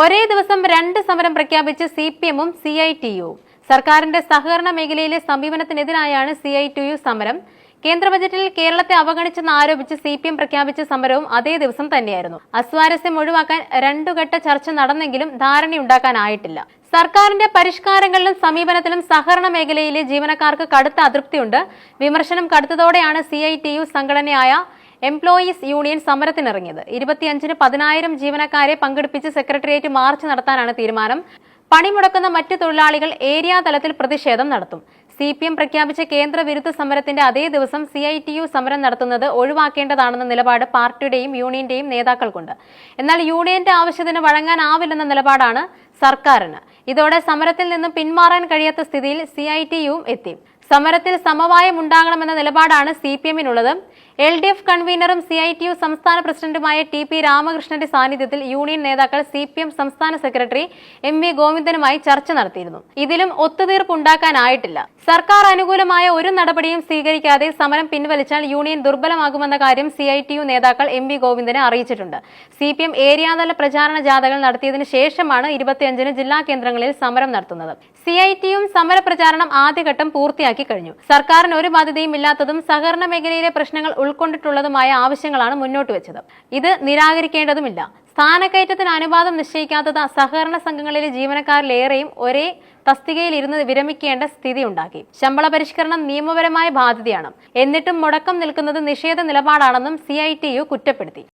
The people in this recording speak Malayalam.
ഒരേ ദിവസം രണ്ട് സമരം പ്രഖ്യാപിച്ച് സി പി എമ്മും സി ഐ ടി യുവും സർക്കാരിന്റെ സഹകരണ മേഖലയിലെ സമീപനത്തിനെതിരായാണ് സി ഐ ടി യു സമരം. കേന്ദ്ര ബജറ്റിൽ കേരളത്തെ അവഗണിച്ചെന്ന് ആരോപിച്ച് സി പി എം പ്രഖ്യാപിച്ച സമരവും അതേ ദിവസം തന്നെയായിരുന്നു. അസ്വാരസ്യം ഒഴിവാക്കാൻ രണ്ടുഘട്ട ചർച്ച നടന്നെങ്കിലും ധാരണയുണ്ടാക്കാനായിട്ടില്ല. സർക്കാരിന്റെ പരിഷ്കാരങ്ങളിലും സമീപനത്തിലും സഹകരണ മേഖലയിലെ ജീവനക്കാർക്ക് കടുത്ത അതൃപ്തിയുണ്ട്. വിമർശനം കടുത്തതോടെയാണ് സി ഐ ടി യു സംഘടനയായ എംപ്ലോയീസ് യൂണിയൻ സമരത്തിനിറങ്ങിയത്. ഇരുപത്തിയഞ്ചിന് പതിനായിരം ജീവനക്കാരെ പങ്കെടുപ്പിച്ച് സെക്രട്ടേറിയറ്റ് മാർച്ച് നടത്താനാണ് തീരുമാനം. പണിമുടക്കുന്ന മറ്റ് തൊഴിലാളികൾ ഏരിയ തലത്തിൽ പ്രതിഷേധം നടത്തും. സി പി എം പ്രഖ്യാപിച്ച കേന്ദ്ര വിരുദ്ധ സമരത്തിന്റെ അതേ ദിവസം സി ഐ ടി യു സമരം നടത്തുന്നത് ഒഴിവാക്കേണ്ടതാണെന്ന നിലപാട് പാർട്ടിയുടെയും യൂണിയന്റെയും നേതാക്കൾക്കുണ്ട്. എന്നാൽ യൂണിയന്റെ ആവശ്യത്തിന് വഴങ്ങാനാവില്ലെന്ന നിലപാടാണ് സർക്കാരിന്. ഇതോടെ സമരത്തിൽ നിന്നും പിന്മാറാൻ കഴിയാത്ത സ്ഥിതിയിൽ സി ഐ ടി യുവും എത്തി. സമരത്തിൽ സമവായം ഉണ്ടാകണമെന്ന നിലപാടാണ് സി പി എമ്മിനുള്ളത്. എൽ ഡി എഫ് കൺവീനറും സി ഐ ടി യു സംസ്ഥാന പ്രസിഡന്റുമായ ടി പി രാമകൃഷ്ണന്റെ സാന്നിധ്യത്തിൽ യൂണിയൻ നേതാക്കൾ സി പി എം സംസ്ഥാന സെക്രട്ടറി എം വി ഗോവിന്ദനുമായി ചർച്ച നടത്തിയിരുന്നു. ഇതിലും ഒത്തുതീർപ്പ് ഉണ്ടാക്കാനായിട്ടില്ല സർക്കാർ അനുകൂലമായ ഒരു നടപടിയും സ്വീകരിക്കാതെ സമരം പിൻവലിച്ചാൽ യൂണിയൻ ദുർബലമാകുമെന്ന കാര്യം സി ഐ ടി യു നേതാക്കൾ എം വി ഗോവിന്ദനെ അറിയിച്ചിട്ടുണ്ട്. സി പി എം ഏരിയാതല പ്രചാരണ ജാഥകൾ നടത്തിയതിനു ശേഷമാണ് ഇരുപത്തിയഞ്ചിന് ജില്ലാ കേന്ദ്രങ്ങളിൽ സമരം നടത്തുന്നത്. സി ഐ ടിയും സമരപ്രചാരണം ആദ്യഘട്ടം പൂർത്തിയാക്കി കഴിഞ്ഞു. സർക്കാരിന് ഒരു ബാധ്യതയും ഇല്ലാത്തതും സഹകരണ മേഖലയിലെ പ്രശ്നങ്ങൾ ഉൾക്കൊണ്ടിട്ടുള്ളതുമായ ആവശ്യങ്ങളാണ് മുന്നോട്ട് വെച്ചത്. ഇത് നിരാകരിക്കേണ്ടതുമില്ല. സ്ഥാനക്കയറ്റത്തിന് അനുവാദം നിശ്ചയിക്കാത്തത് സഹകരണ സംഘങ്ങളിലെ ജീവനക്കാരിലേറെയും ഒരേ തസ്തികയിൽ ഇരുന്ന് വിരമിക്കേണ്ട സ്ഥിതി ഉണ്ടാക്കി ശമ്പള പരിഷ്കരണം നിയമപരമായ ബാധ്യതയാണ്. എന്നിട്ടും മുടക്കം നിൽക്കുന്നത് നിഷേധ നിലപാടാണെന്നും സി കുറ്റപ്പെടുത്തി.